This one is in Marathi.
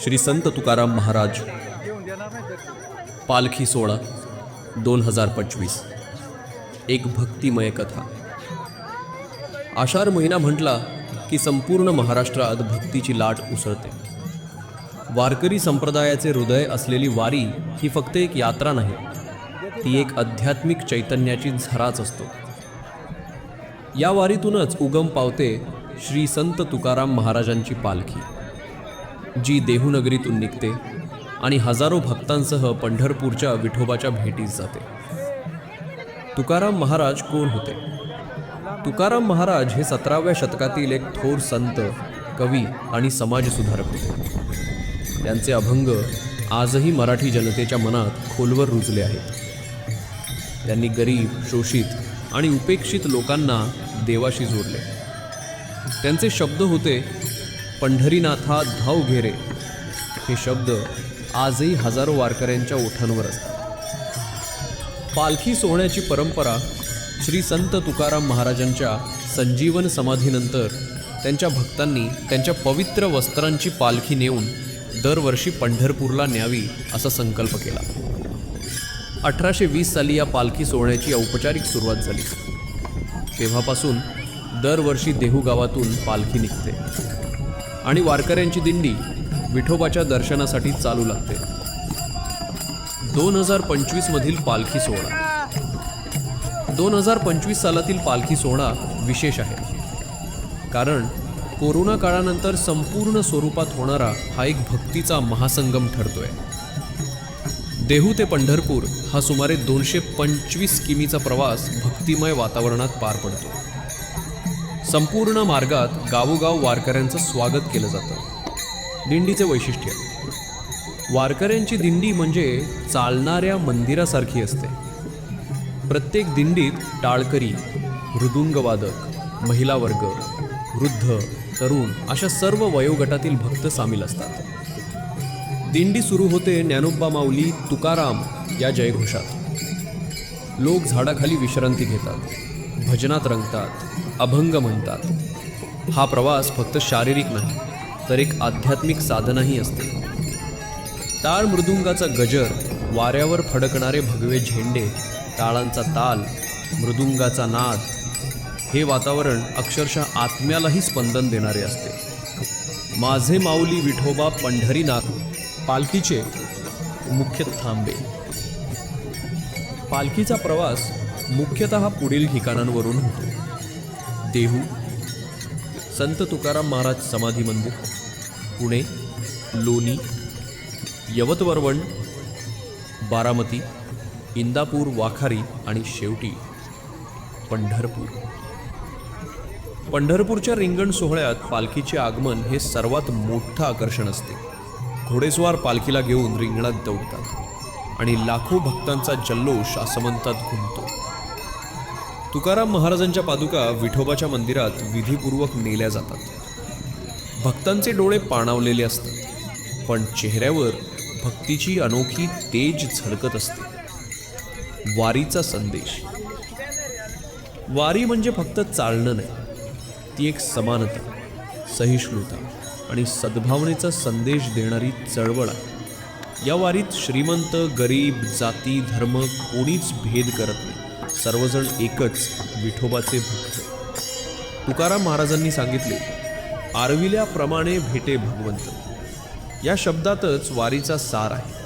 श्री संत तुकाराम महाराज पालखी सोळा दोन हजार पंचवीस. एक भक्तिमय कथा. आषाढ महिना म्हटला की संपूर्ण महाराष्ट्रात भक्तीची लाट उसळते. वारकरी संप्रदायाचे हृदय असलेली वारी ही फक्त एक यात्रा नाही ती एक आध्यात्मिक चैतन्याची झराच असतो. या वारीतूनच उगम पावते श्री संत तुकाराम महाराजांची पालखी. जी देहूनगरीतून निघते आणि हजारो भक्तांसह पंढरपूरच्या विठोबाच्या भेटीस जाते. तुकाराम महाराज कोण होते? तुकाराम महाराज हे सतराव्या शतकातील एक थोर संत कवी आणि समाजसुधारक होते. त्यांचे अभंग आजही मराठी जनतेच्या मनात खोलवर रुजले आहेत. त्यांनी गरीब शोषित आणि उपेक्षित लोकांना देवाशी जोडले. त्यांचे शब्द होते पंढरीनाथा धाव घेरे. हे शब्द आजही हजारो वारकऱ्यांच्या ओठांवर असतात. पालखी सोहण्याची परंपरा श्री संत तुकाराम महाराजांच्या संजीवन समाधीनंतर त्यांच्या भक्तांनी त्यांच्या पवित्र वस्त्रांची पालखी नेऊन दरवर्षी पंढरपूरला न्यावी असा संकल्प केला. अठराशे वीस साली या पालखी सोहण्याची औपचारिक सुरुवात झाली. तेव्हापासून दरवर्षी देहू गावातून पालखी निघते. आणि वारकऱ्यांची दिंडी विठोबाच्या दर्शनासाठी चालू लागते. दोन हजार पंचवीसमधील पालखी सोहळा. दोन हजार पंचवीस सालातील पालखी सोहळा विशेष आहे. कारण कोरोना काळानंतर संपूर्ण स्वरूपात होणारा हा एक भक्तीचा महासंगम ठरतोय. देहू ते पंढरपूर हा सुमारे दोनशे पंचवीस किमीचा प्रवास भक्तिमय वातावरणात पार पडतो. संपूर्ण मार्गात गावोगाव वारकऱ्यांचं स्वागत केलं जातं. दिंडीचे वैशिष्ट्य. वारकऱ्यांची दिंडी म्हणजे चालणाऱ्या मंदिरासारखी असते. प्रत्येक दिंडीत टाळकरी मृदुंगवादक महिला वर्ग वृद्ध तरुण अशा सर्व वयोगटातील भक्त सामील असतात. दिंडी सुरू होते ज्ञानोबा माऊली तुकाराम या जयघोषात. लोक झाडाखाली विश्रांती घेतात. भजनात रंगतात अभंग म्हणतात. हा प्रवास फक्त शारीरिक नाही तर एक आध्यात्मिक साधनाही असते. टाळ मृदुंगाचा गजर वाऱ्यावर फडकणारे भगवे झेंडे टाळांचा ताल मृदुंगाचा नाद हे वातावरण अक्षरशः आत्म्यालाही स्पंदन देणारे असते. माझे माऊली विठोबा पंढरीनाथ पालखीचे मुख्य थांबे. पालखीचा प्रवास मुख्यतः पुढील ठिकाणांवरून होतो. देहू संत तुकाराम महाराज समाधी मंदिर पुणे लोणी यवतवरवण बारामती इंदापूर वाखारी आणि शेवटी पंढरपूर. पंढरपूरच्या रिंगण सोहळ्यात पालखीचे आगमन हे सर्वात मोठं आकर्षण असते. घोडेस्वार पालखीला घेऊन रिंगणात दौडतात आणि लाखो भक्तांचा जल्लोष आसमंतात घुमतो. तुकाराम महाराजांच्या पादुका विठोबाच्या मंदिरात विधीपूर्वक नेल्या जातात. भक्तांचे डोळे पाणावलेले असतात पण चेहऱ्यावर भक्तीची अनोखी तेज झळकत असते. वारीचा संदेश. वारी म्हणजे फक्त चालणं नाही ती एक समानता सहिष्णुता आणि सद्भावनेचा संदेश देणारी चळवळ आहे. या वारीत श्रीमंत गरीब जाती धर्म कोणीच भेद करत नाही. सर्वजण एकच विठोबाचे भक्त. तुकाराम महाराजांनी सांगितले आरविल्याप्रमाणे भेटे भगवंत. या शब्दातच वारीचा सार आहे.